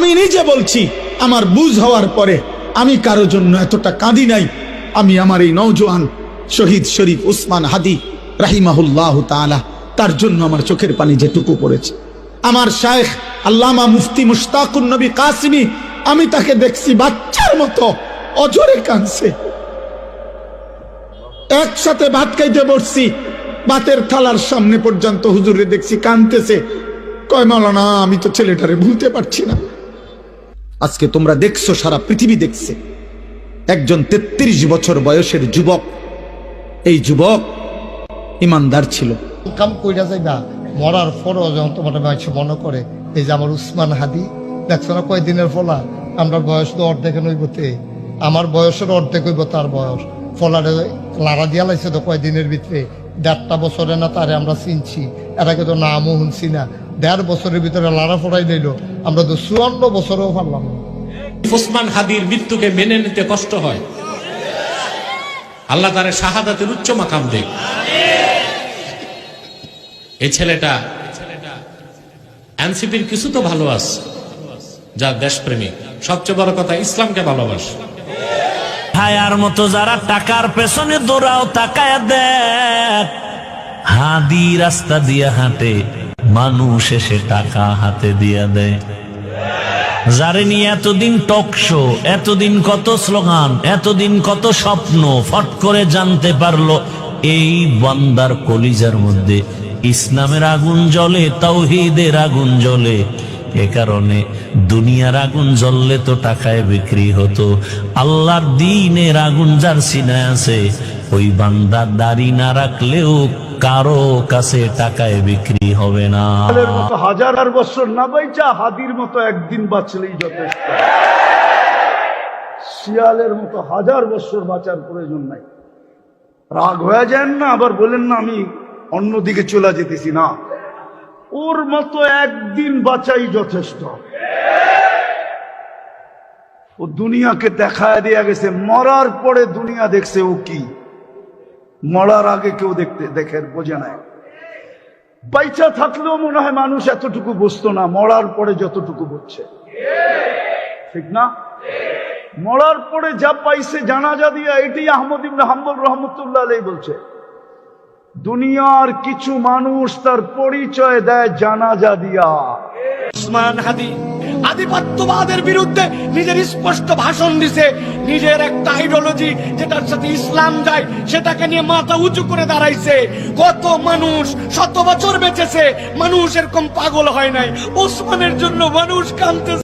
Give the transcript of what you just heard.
আমি নিজে বলছি, আমার বুঝ হওয়ার পরে আমি কারও জন্য এতটা কাঁদি নাই। আমি আমার এই নৌজওয়ান শহীদ শরীফ উসমান হাদি রাহিমাহুল্লাহ তাআলা, তার জন্য আমার চোখের পানি যেটুকু পড়েছে। আমার শায়েখ আল্লামা মুফতি মুশতাকুন নবী কাসিমি, আমি তাকে দেখছি বাচ্চার মতো অজরে কাঁদছে। একসাথে ভাত খাইতে বসছি, ভাতের থালার সামনে পর্যন্ত হুজুরে দেখছি কানতেছে কয় মালানা আমি তো ছেলেটারে ভুলতে পারছি না। আজকে তোমরা দেখছ, সারা পৃথিবী দেখছে। একজন তেত্রিশ বছর বয়সের যুবক। এই যুবক ইমানদার ছিল। কাম কইরা যাইবা মরার পরও যখন তোমার মানুষ মনে করে, এই যে আমার উসমান হাদি, দেখছ না কয়দিনের ফলা? আমরা বয়স তো অর্ধেক নইবতে আমার বয়সের অর্ধেক হইব তার বয়স। ফলারে লাড়া দিয়া লাইছে তো কয়দিনের ভিতরে? দেড়টা বছরে না তারে আমরা চিনছি। আগে তো নামও শুনছি না। দেড় বছরের ভিতরে লাড়া ফোড়াই নিল আমরা তো চুয়ান্ন বছরেও পারলাম ওসমান হাদির মৃত্যুকে মেনে নিতে কষ্ট হয়। আল্লাহ তারে শাহাদাতের উচ্চ মাকাম দেখ। এই ছেলেটা এনসিপির কিছু তো ভালো আছে, যা দেশপ্রেমী সবচেয়ে বড় কথা, ইসলামকে ভালোবাসে। হায়ার মতো যারা টাকার পেছনে দৌড়াও তাকায় দেখ। হাদি রাস্তা দিয়ে হাঁটে, মানুষ এসে টাকা হাতে দিয়ে দেয়। যারে নিয়ে এতদিন টক শো, এতদিন কত স্লোগান, এতদিন কত স্বপ্ন, ফট করে জানতে পারল এই বান্দার কলিজার মধ্যে ইসলামের আগুন জ্বলে, তাওহিদের আগুন জ্বলে। এ কারণে দুনিয়ার আগুন জ্বললে তো টাকায় বিক্রি হতো। আল্লাহর দিনের আগুন যার সিনায় আছে, ওই বান্দার দাড়ি না রাখলেও কারও কাছে টাকায় বিক্রি হবে না। হাজার আর বছর না বাইচা হাদির মতো একদিন বাঁচলেই যথেষ্ট। শিয়ালের মতো হাজার বছর বাঁচার প্রয়োজন নাই। রাগ হয়ে যান না, আবার বলেন না, আমি অন্যদিকে চলে যেতেছি না। ওর মতো একদিন বাঁচাই যথেষ্ট। ও দুনিয়াকে দেখায় দেয়া গেছে, মরার পরে দুনিয়া দেখছে ও কি। মরার আগে কেউ দেখতে, দেখে, বোঝে নাই। বাইচা থাকলেও মনে হয় মানুষ এতটুকু বুঝতো না, মরার পরে যতটুকু বুঝছে। ঠিক না? মরার পরে যা পাইছে, জানাজা দিয়া, এটি আহমদ ইবনে হাম্বল রহমতুল্লাহ বলছে। দুনিয়ার কিছু মানুষ তার পরিচয় দেয় জানাজা দিয়া। উসমান হাদি আধিপত্যবাদের বিরুদ্ধে নিজের স্পষ্ট ভাষণ দিছে। নিজের একটা আইডিওলজি যেটার সাথে ইসলাম যায়, সেটাকে নিয়ে মাথা উঁচু করে দাঁড়াইছে। কত মানুষ শত বছর বেঁচেছে, মানুষ এরকম পাগল হয় নাই। ওসমানের জন্য মানুষ কাঁদতেছে।